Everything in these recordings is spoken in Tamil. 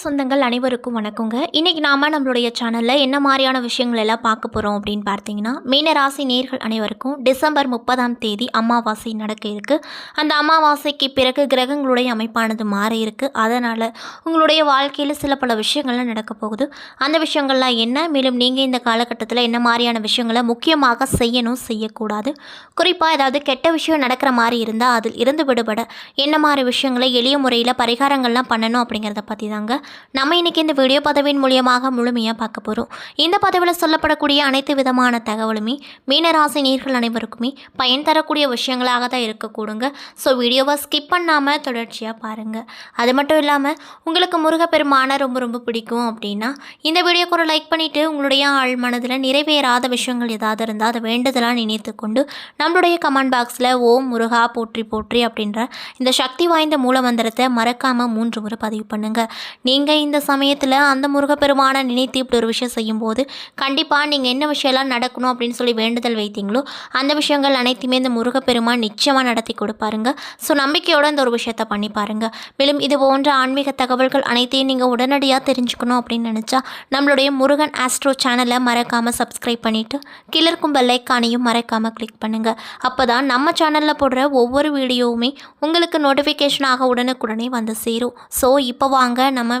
சொந்தங்கள் அனைவருக்கும் வணக்கங்க. இன்றைக்கி நாம் நம்மளுடைய சேனலில் என்ன மாதிரியான விஷயங்கள் எல்லாம் பார்க்க போகிறோம் அப்படின்னு பார்த்தீங்கன்னா மீனராசி நேர்கள் அனைவருக்கும் டிசம்பர் முப்பதாம் தேதி அமாவாசை நடக்க இருக்கு. அந்த அமாவாசைக்கு பிறகு கிரகங்களுடைய அமைப்பானது மாறி இருக்கு. அதனால் உங்களுடைய வாழ்க்கையில் சில பல விஷயங்கள்லாம் நடக்க போகுது. அந்த விஷயங்கள்லாம் என்ன? மேலும் நீங்கள் இந்த காலகட்டத்தில் என்ன மாதிரியான விஷயங்களை முக்கியமாக செய்யணும் செய்யக்கூடாது? குறிப்பாக ஏதாவது கெட்ட விஷயம் நடக்கிற மாதிரி இருந்தால் அதில் இருந்து விடுபட. என்ன மாதிரி விஷயங்களை எளிய முறையில் பரிகாரங்கள்லாம் பண்ணணும் அப்படிங்கிறத பற்றி தாங்க நம்ம இன்னைக்கு இந்த வீடியோ பதவியின் மூலியமாக முழுமையாக பார்க்க போகிறோம் இந்த பதவியில் சொல்லப்படக்கூடிய அனைத்து விதமான தகவலுமே மீனராசி நீர்கள் அனைவருக்குமே பயன் தரக்கூடிய விஷயங்களாக தான் இருக்கக்கூடுங்க. ஸோ வீடியோவை ஸ்கிப் பண்ணாமல் தொடர்ச்சியாக பாருங்கள் அது மட்டும் இல்லாமல் உங்களுக்கு முருகப்பெருமான ரொம்ப ரொம்ப பிடிக்கும் அப்படின்னா இந்த வீடியோக்கு ஒரு லைக் பண்ணிவிட்டு உங்களுடைய ஆள் மனதில் நிறைவேறாத விஷயங்கள் ஏதாவது இருந்தால் அதை வேண்டுதலாக நினைத்து கொண்டு நம்மளுடைய கமெண்ட் பாக்ஸில் ஓம் முருகா போற்றி போற்றி அப்படின்ற இந்த சக்தி வாய்ந்த மூலமந்திரத்தை மறக்காமல் மூன்று முறை பதிவு பண்ணுங்கள் நீங்கள் இந்த சமயத்தில் அந்த முருகப்பெருமானை நினைத்து இப்படி ஒரு விஷயம் செய்யும்போது கண்டிப்பாக நீங்கள் என்ன விஷயம்லாம் நடக்கணும் அப்படின்னு சொல்லி வேண்டுதல் வைத்தீங்களோ அந்த விஷயங்கள் அனைத்துமே இந்த முருகப்பெருமான் நிச்சயமாக நடத்தி கொடுப்பாருங்க. ஸோ நம்பிக்கையோடு இந்த ஒரு விஷயத்தை பண்ணி பாருங்கள் மேலும் இது போன்ற ஆன்மீக தகவல்கள் அனைத்தையும் நீங்கள் உடனடியாக தெரிஞ்சுக்கணும் அப்படின்னு நினச்சா நம்மளுடைய முருகன் ஆஸ்ட்ரோ சேனலை மறக்காமல் சப்ஸ்கிரைப் பண்ணிவிட்டு கீழே இருக்கும் பெல்லைக்கானையும் மறக்காமல் கிளிக் பண்ணுங்கள் அப்போ தான் நம்ம சேனலில் போடுற ஒவ்வொரு வீடியோவுமே உங்களுக்கு நோட்டிஃபிகேஷனாக உடனுக்குடனே வந்து சேரும். ஸோ இப்போ வாங்க நம்ம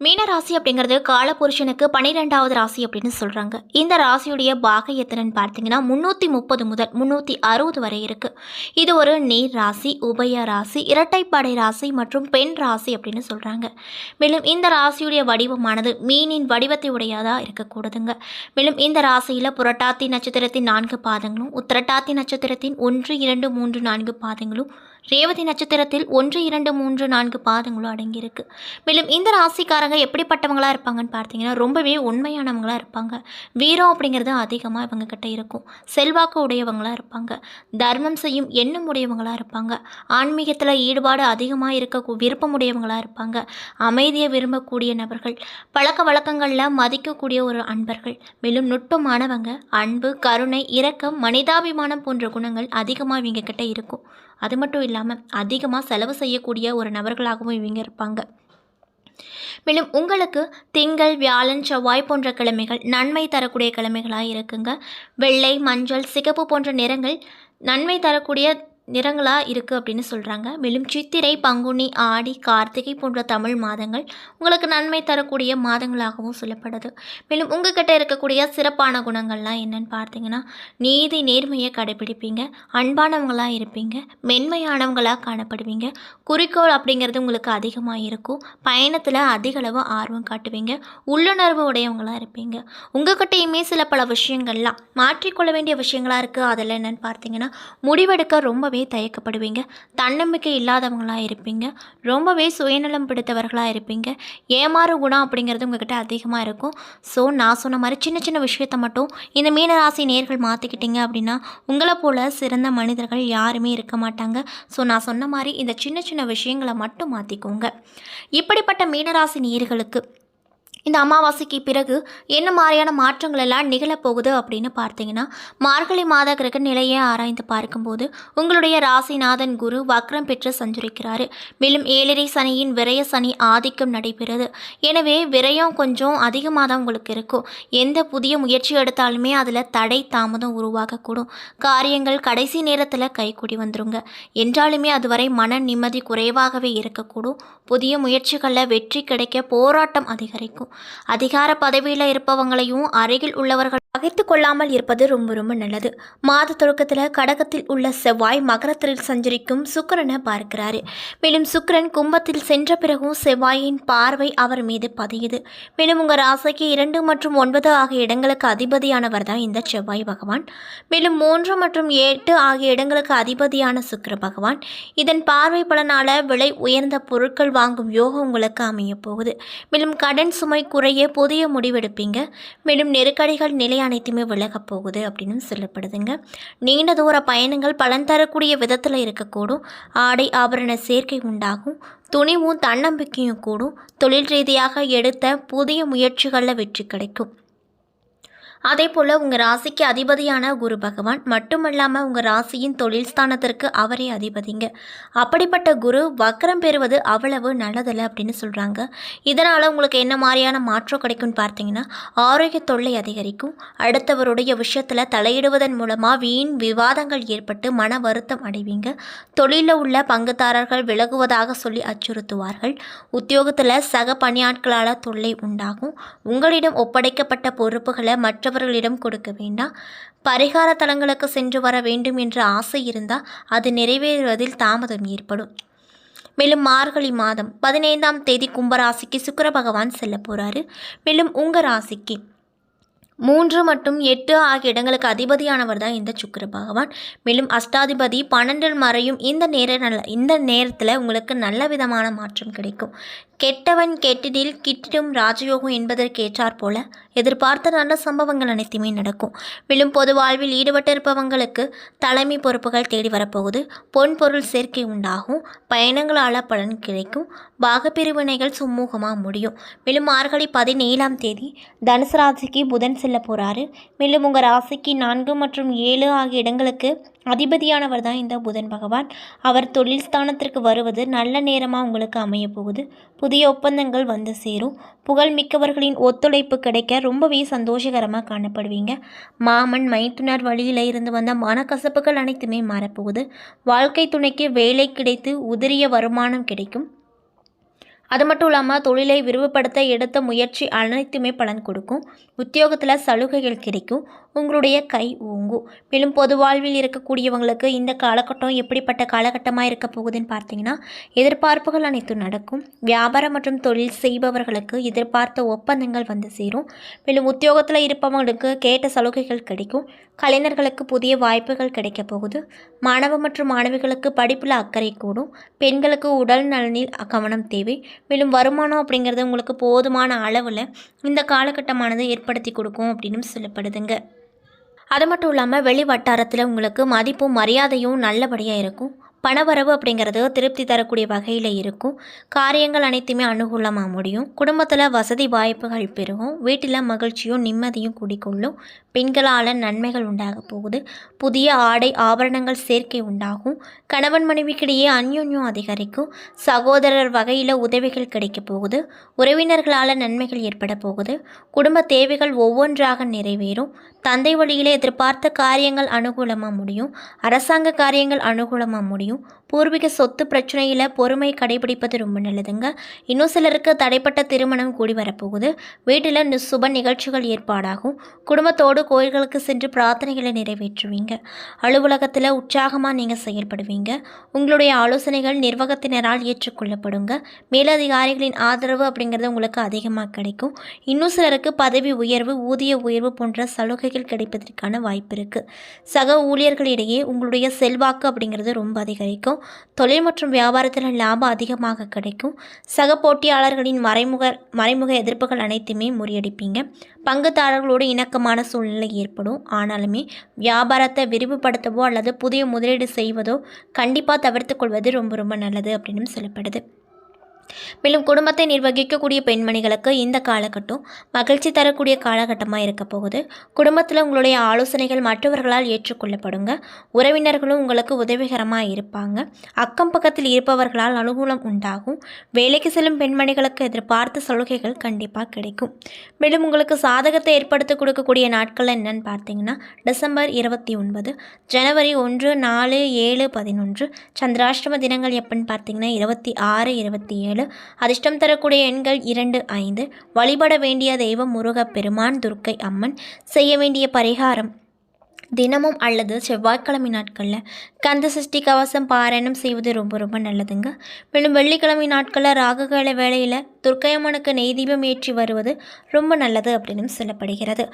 மீன ராசி அப்படிங்கிறது காலபுருஷனுக்கு பன்னிரெண்டாவது ராசி அப்படின்னு சொல்கிறாங்க இந்த ராசியுடைய பாகை பார்த்தீங்கன்னா முந்நூற்றி முப்பது முதல் முந்நூற்றி அறுபது வரை இருக்குது இது ஒரு நீர் ராசி உபய ராசி இரட்டைப்படை ராசி மற்றும் பெண் ராசி அப்படின்னு சொல்கிறாங்க மேலும் இந்த ராசியுடைய வடிவமானது மீனின் வடிவத்தை உடையதாக இருக்கக்கூடாதுங்க. மேலும் இந்த ராசியில் புரட்டாத்தி நட்சத்திரத்தின் நான்கு பாதங்களும் உத்திரட்டாத்தி நட்சத்திரத்தின் ஒன்று இரண்டு மூன்று நான்கு பாதங்களும் ரேவதி நட்சத்திரத்தில் ஒன்று இரண்டு மூன்று நான்கு பாதங்களும் அடங்கியிருக்கு. மேலும் இந்த ராசிக்காரங்க எப்படிப்பட்டவங்களா இருப்பாங்கன்னு பார்த்தீங்கன்னா ரொம்பவே உண்மையானவங்களாக இருப்பாங்க. வீரம் அப்படிங்கிறது அதிகமாக இவங்க கிட்ட இருக்கும். செல்வாக்கு உடையவங்களாக இருப்பாங்க. தர்மம் செய்யும் எண்ணம் உடையவங்களாக இருப்பாங்க. ஆன்மீகத்தில் ஈடுபாடு அதிகமாக இருக்க விருப்பம் உடையவங்களாக இருப்பாங்க. அமைதியை விரும்பக்கூடிய நபர்கள். பழக்க வழக்கங்களில் மதிக்கக்கூடிய ஒரு அன்பர்கள். மேலும் நுட்பமானவங்க. அன்பு கருணை இரக்கம் மனிதாபிமானம் போன்ற குணங்கள் அதிகமாக இவங்க கிட்ட இருக்கும். அது மட்டும் இல்லாமல் அதிகமாக செலவு செய்யக்கூடிய ஒரு நபர்களாகவும் இவங்க இருப்பாங்க. மேலும் உங்களுக்கு திங்கள் வியாழன் செவ்வாய் போன்ற கிழமைகள் நன்மை தரக்கூடிய கிழமைகளாக இருக்குங்க. வெள்ளை மஞ்சள் சிகப்பு போன்ற நிறங்கள் நன்மை தரக்கூடிய நிறங்களாக இருக்குது அப்படின்னு சொல்கிறாங்க மேலும் சித்திரை பங்குனி ஆடி கார்த்திகை போன்ற தமிழ் மாதங்கள் உங்களுக்கு நன்மை தரக்கூடிய மாதங்களாகவும் சொல்லப்படுது. மேலும் உங்ககிட்ட இருக்கக்கூடிய சிறப்பான குணங்கள்லாம் என்னன்னு பார்த்தீங்கன்னா நீதி நேர்மையை கடைபிடிப்பீங்க. அன்பானவங்களாக இருப்பீங்க. மென்மையானவங்களாக காணப்படுவீங்க. குறிக்கோள் அப்படிங்கிறது உங்களுக்கு அதிகமாக இருக்கும். பயணத்தில் அதிக அளவு ஆர்வம் காட்டுவீங்க. உள்ளுணர்வு உடையவங்களாக இருப்பீங்க. உங்ககிட்டயுமே சில பல விஷயங்கள்லாம் மாற்றிக்கொள்ள வேண்டிய விஷயங்களாக இருக்குது அதில் என்னென்னு பார்த்தீங்கன்னா முடிவெடுக்க ரொம்பவே தயக்கப்படுவீங்க. தன்னம்பிக்கை இல்லாதவங்களாக இருப்பீங்க. ரொம்பவே சுயநலம் பிடித்தவர்களாக இருப்பீங்க. ஏமாறு குணம் அப்படிங்கிறது உங்ககிட்ட அதிகமாக இருக்கும். ஸோ நான் சொன்ன மாதிரி சின்ன சின்ன விஷயத்தை மட்டும் இந்த மீனராசி நேர்கள் மாற்றிக்கிட்டீங்க அப்படின்னா உங்களை போல் சிறந்த மனிதர்கள் யாருமே இருக்க மாட்டாங்க. ஸோ நான் சொன்ன மாதிரி இந்த சின்ன சின்ன விஷயங்களை மட்டும் மாற்றிக்கோங்க இப்படிப்பட்ட மீனராசி நேர்களுக்கு இந்த அமாவாசைக்கு பிறகு என்ன மாதிரியான மாற்றங்கள் எல்லாம் நிகழப்போகுது அப்படின்னு பார்த்தீங்கன்னா மார்கழி மாத கிரக நிலையை ஆராய்ந்து பார்க்கும்போது உங்களுடைய ராசிநாதன் குரு வக்ரம் பெற்று சஞ்சரிக்கிறாரு. மேலும் ஏழரை சனியின் விரய சனி ஆதிக்கம் நடைபெறுது. எனவே விரயம் கொஞ்சம் அதிகமாக தான் உங்களுக்கு இருக்கும். எந்த புதிய முயற்சி எடுத்தாலுமே அதில் தடை தாமதம் உருவாகக்கூடும். காரியங்கள் கடைசி நேரத்தில் கைக்கூடி வந்துருங்க. என்றாலுமே அதுவரை மன நிம்மதி குறைவாகவே இருக்கக்கூடும். புதிய முயற்சிகளில் வெற்றி கிடைக்க போராட்டம் அதிகரிக்கும். அதிகார பதவியில் இருப்பவங்களையும் அருகில் உள்ளவர்கள் பகைத்து கொள்ளாமல் இருப்பது ரொம்ப ரொம்ப நல்லது. மாத தொடக்கத்தில் கடகத்தில் உள்ள செவ்வாய் மகரத்தில் சஞ்சரிக்கும் சுக்கிரனை பார்க்கிறாரு. மேலும் சுக்கிரன் கும்பத்தில் சென்ற பிறகும் செவ்வாயின் பார்வை அவர் மீது பதியுது. மேலும் உங்கள் ராசிக்கு இரண்டு மற்றும் ஒன்பது ஆகிய இடங்களுக்கு அதிபதியானவர் தான் இந்த செவ்வாய் பகவான். மேலும் மூன்று மற்றும் எட்டு ஆகிய இடங்களுக்கு அதிபதியான சுக்கர பகவான். இதன் பார்வை பலனால விலை உயர்ந்த பொருட்கள் வாங்கும் யோகம் உங்களுக்கு அமைய போகுது. மேலும் கடன் சுமை குறைய புதிய முடிவெடுப்பீங்க. மேலும் நெருக்கடிகள் நிலை அனைத்துமே விலகப் போகுது அப்படின்னு சொல்லப்படுதுங்க. நீண்ட தூர பயணங்கள் பலன் தரக்கூடிய விதத்தில் இருக்கக்கூடும். ஆடை ஆபரண சேர்க்கை உண்டாகும். துணிவும் தன்னம்பிக்கையும் கூடும். தொழில் ரீதியாக எடுத்த புதிய முயற்சிகளில் வெற்றி கிடைக்கும். அதே போல் உங்கள் ராசிக்கு அதிபதியான குரு பகவான் மட்டுமல்லாமல் உங்கள் ராசியின் தொழில் ஸ்தானத்திற்கு அவரே அதிபதிங்க. அப்படிப்பட்ட குரு வக்கரம் பெறுவது அவ்வளவு நல்லதில்லை அப்படின்னு சொல்கிறாங்க இதனால் உங்களுக்கு என்ன மாதிரியான மாற்றம் கிடைக்கும்னு பார்த்தீங்கன்னா ஆரோக்கிய தொல்லை அதிகரிக்கும். அடுத்தவருடைய விஷயத்தில் தலையிடுவதன் மூலமாக வீண் விவாதங்கள் ஏற்பட்டு மன வருத்தம் அடைவீங்க. தொழிலில் உள்ள பங்குதாரர்கள் விலகுவதாக சொல்லி அச்சுறுத்துவார்கள். உத்தியோகத்தில் சக பணியாட்களால் தொல்லை உண்டாகும். உங்களிடம் ஒப்படைக்கப்பட்ட பொறுப்புகளை மற்றவர்களிடம் கொடுக்க வேண்டாம். பரிகார தலங்களுக்கு சென்று வர வேண்டும் என்ற ஆசை இருந்தால் அது நிறைவேறுவதில் தாமதம் ஏற்படும். மேலும் மார்கழி மாதம் பதினைந்தாம் தேதி கும்பராசிக்கு சுக்கர பகவான் செல்ல போகிறாரு மேலும் உங்கள் ராசிக்கு மூன்று மற்றும் எட்டு ஆகிய இடங்களுக்கு அதிபதியானவர் தான் இந்த சுக்கர பகவான். மேலும் அஷ்டாதிபதி பன்னெண்டில் மறையும் இந்த நேர நல்ல இந்த நேரத்தில் உங்களுக்கு நல்ல விதமான மாற்றம் கிடைக்கும். கெட்டவன் கெட்டிடில் கிட்டிடும் ராஜயோகம் என்பதற்கேற்றாற் போல எதிர்பார்த்த நல்ல சம்பவங்கள் அனைத்துமே நடக்கும். மேலும் பொது வாழ்வில் ஈடுபட்டிருப்பவங்களுக்கு தலைமை பொறுப்புகள் தேடி வரப்போகுது. பொன் பொருள் சேர்க்கை உண்டாகும். பயணங்களால் பலன் கிடைக்கும். பாகப்பிரிவினைகள் சுமூகமாக முடியும். மேலும் மார்கழி பதினேழாம் தேதி தனுசு ராசிக்கு புதன் செல்ல போகிறாரு மேலும் உங்கள் ராசிக்கு நான்கு மற்றும் ஏழு ஆகிய இடங்களுக்கு அதிபதியானவர் தான் இந்த புதன் பகவான். அவர் தொழில் ஸ்தானத்திற்கு வருவது நல்ல நேரமாக உங்களுக்கு அமைய போகுது. புதிய ஒப்பந்தங்கள் வந்து சேரும். புகழ் மிக்கவர்களின் ஒத்துழைப்பு கிடைக்க ரொம்பவே சந்தோஷகரமாக காணப்படுவீங்க. மாமன் மைத்துனர் வழியில் இருந்து வந்த மனக்கசப்புகள் அனைத்துமே மாறப்போகுது வாழ்க்கை துணைக்கு வேலை கிடைத்து உதிரிய வருமானம் கிடைக்கும். அது மட்டும் இல்லாமல் தொழிலை விரிவுபடுத்த எடுத்த முயற்சி அனைத்துமே பலன் கொடுக்கும். உத்தியோகத்தில் சலுகைகள் கிடைக்கும். உங்களுடைய கை ஓங்கும். மேலும் பொது வாழ்வில் இருக்கக்கூடியவங்களுக்கு இந்த காலகட்டம் எப்படிப்பட்ட காலகட்டமாக இருக்க போகுதுன்னு பார்த்தீங்கன்னா எதிர்பார்ப்புகள் அனைத்தும் நடக்கும். வியாபாரம் மற்றும் தொழில் செய்பவர்களுக்கு எதிர்பார்த்த ஒப்பந்தங்கள் வந்து சேரும். மேலும் உத்தியோகத்தில் இருப்பவங்களுக்கு கேட்ட சலுகைகள் கிடைக்கும். கலைஞர்களுக்கு புதிய வாய்ப்புகள் கிடைக்க போகுது. மாணவ மற்றும் மாணவிகளுக்கு படிப்பில் அக்கறை கூடும். பெண்களுக்கு உடல் நலனில் கவனம் தேவை. மேலும் வருமானம் அப்படிங்கிறது உங்களுக்கு போதுமான அளவில் இந்த காலகட்டமானது ஏற்படுத்தி கொடுக்கும் அப்படின்னு சொல்லப்படுதுங்க. அது மட்டும் இல்லாமல் வெளி வட்டாரத்தில் உங்களுக்கு மதிப்பும் மரியாதையும் நல்லபடியாக இருக்கும். பணவரவு அப்படிங்கிறது திருப்தி தரக்கூடிய வகையில் இருக்கும். காரியங்கள் அனைத்துமே அனுகூலமாக முடியும். குடும்பத்தில் வசதி வாய்ப்புகள் பெருகும். வீட்டில் மகிழ்ச்சியும் நிம்மதியும் குடிக்கொள்ளும் பெண்களால் நன்மைகள் உண்டாக போகுது. புதிய ஆடை ஆபரணங்கள் சேர்க்கை உண்டாகும். கணவன் மனைவிக்கிடையே அந்யோன்யம் அதிகரிக்கும். சகோதரர் வகையில் உதவிகள் கிடைக்க போகுது. உறவினர்களால் நன்மைகள் ஏற்பட போகுது. குடும்ப தேவைகள் ஒவ்வொன்றாக நிறைவேறும். தந்தை வழியிலே எதிர்பார்த்த காரியங்கள் அனுகூலமாக முடியும் அரசாங்க காரியங்கள் அனுகூலமாக முடியும். பூர்வீக சொத்து பிரச்சனையில் பொறுமை கடைபிடிப்பது ரொம்ப நல்லதுங்க. இன்னும் சிலருக்கு தடைப்பட்ட திருமணம் கூடி வரப்போகுது. வீட்டில் நி- சுப நிகழ்ச்சிகள் ஏற்பாடாகும். குடும்பத்தோடு கோயில்களுக்கு சென்று பிரார்த்தனைகளை நிறைவேற்றுவீங்க. அலுவலகத்தில் உற்சாகமாக நீங்கள் செயல்படுவீங்க. உங்களுடைய ஆலோசனைகள் நிர்வாகத்தினரால் ஏற்றுக்கொள்ளப்படுங்க. மேலதிகாரிகளின் ஆதரவு அப்படிங்கிறது உங்களுக்கு அதிகமாக கிடைக்கும். இன்னும் சிலருக்கு பதவி உயர்வு ஊதிய உயர்வு போன்ற சலுகைகள் கிடைப்பதற்கான வாய்ப்பு இருக்குது சக ஊழியர்களிடையே உங்களுடைய செல்வாக்கு அப்படிங்கிறது ரொம்ப அதிகரிக்கும். தொழில் மற்றும் வியாபாரத்தில் லாபம் அதிகமாக கிடைக்கும். சக போட்டியாளர்களின் மறைமுக மறைமுக எதிர்ப்புகள் அனைத்துமே முறியடிப்பீங்க. பங்குதாரர்களோடு இணக்கமான சூழ்நிலை ஏற்படும். ஆனாலுமே வியாபாரத்தை விரிவுபடுத்தவோ அல்லது புதிய முதலீடு செய்வதோ கண்டிப்பாக தவிர்த்து கொள்வது ரொம்ப ரொம்ப நல்லது அப்படின்னு சொல்லப்படுது. மேலும் குடும்பத்தை நிர்வகிக்கக்கூடிய பெண்மணிகளுக்கு இந்த காலகட்டம் மகிழ்ச்சி தரக்கூடிய காலகட்டமாக இருக்க போகுது. குடும்பத்தில் உங்களுடைய ஆலோசனைகள் மற்றவர்களால் ஏற்றுக்கொள்ளப்படுங்க. உறவினர்களும் உங்களுக்கு உதவிகரமாக இருப்பாங்க. அக்கம் பக்கத்தில் இருப்பவர்களால் அனுகூலம் உண்டாகும். வேலைக்கு செல்லும் பெண்மணிகளுக்கு எதிர்பார்த்த சலுகைகள் கண்டிப்பாக கிடைக்கும். மேலும் உங்களுக்கு சாதகத்தை ஏற்படுத்தி கொடுக்கக்கூடிய நாட்கள் என்னன்னு பார்த்தீங்கன்னா டிசம்பர் இருபத்தி ஒன்பது ஜனவரி ஒன்று நாலு ஏழு பதினொன்று சந்திராஷ்டம தினங்கள் எப்பன்னு பார்த்தீங்கன்னா இருபத்தி ஆறு இருபத்தி ஏழு அதிர்ஷ்டம் தரக்கூடிய எண்கள் இரண்டு ஐந்து. வழிபட வேண்டிய தெய்வம் முருகப் பெருமான் துர்க்கை அம்மன். செய்ய வேண்டிய பரிகாரம். தினமும் அல்லது செவ்வாய்க்கிழமை நாட்களில் கந்த சஷ்டி கவசம் பாராயணம் செய்வது ரொம்ப ரொம்ப நல்லதுங்க. மேலும் வெள்ளிக்கிழமை நாட்களில் ராகுகால வேளையில் துர்க்கையம்மனுக்கு நெய் தீபம் ஏற்றி வருவது ரொம்ப நல்லது அப்படின்னு சொல்லப்படுகிறது.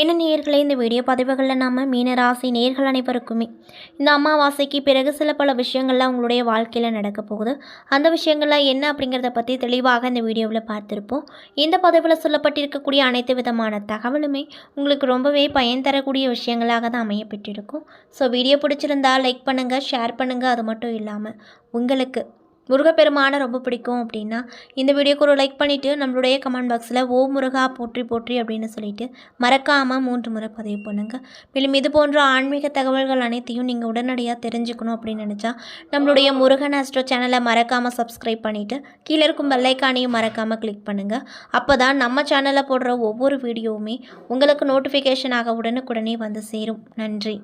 என்ன நேர்களை இந்த வீடியோ பதிவுகளில் நாம் மீனராசி நேர்கள் அனைவருக்குமே இந்த அமாவாசைக்கு பிறகு சில பல விஷயங்கள்லாம் உங்களுடைய வாழ்க்கையில் நடக்க போகுது. அந்த விஷயங்கள்லாம் என்ன அப்படிங்கிறத பற்றி தெளிவாக இந்த வீடியோவில் பார்த்துருப்போம். இந்த பதிவில் சொல்லப்பட்டிருக்கக்கூடிய அனைத்து விதமான தகவலுமே உங்களுக்கு ரொம்பவே பயன் தரக்கூடிய விஷயங்களாக தான் அமையப்பட்டிருக்கும் ஸோ வீடியோ பிடிச்சிருந்தா லைக் பண்ணுங்கள் ஷேர் பண்ணுங்கள் அது மட்டும் இல்லாமல் உங்களுக்கு முருகப்பெருமானை ரொம்ப பிடிக்கும் அப்படின்னா இந்த வீடியோக்கு ஒரு லைக் பண்ணிவிட்டு நம்மளுடைய கமெண்ட் பாக்ஸில் ஓ முருகா போற்றி போற்றி அப்படின்னு சொல்லிட்டு மறக்காமல் மூன்று முறை பதிவு பண்ணுங்கள் மேலும் இது போன்ற ஆன்மீக தகவல்கள் அனைத்தையும் நீங்கள் உடனடியாக தெரிஞ்சுக்கணும் அப்படின்னு நினச்சா நம்மளுடைய முருகன் அஸ்ட்ரோ சேனலை மறக்காமல் சப்ஸ்கிரைப் பண்ணிவிட்டு கீழே இருக்கும் பெல்லைக்கானையும் மறக்காமல் கிளிக் பண்ணுங்கள் அப்போ தான் நம்ம சேனலில் போடுற ஒவ்வொரு வீடியோவுமே உங்களுக்கு நோட்டிஃபிகேஷனாக உடனுக்குடனே வந்து சேரும். நன்றி.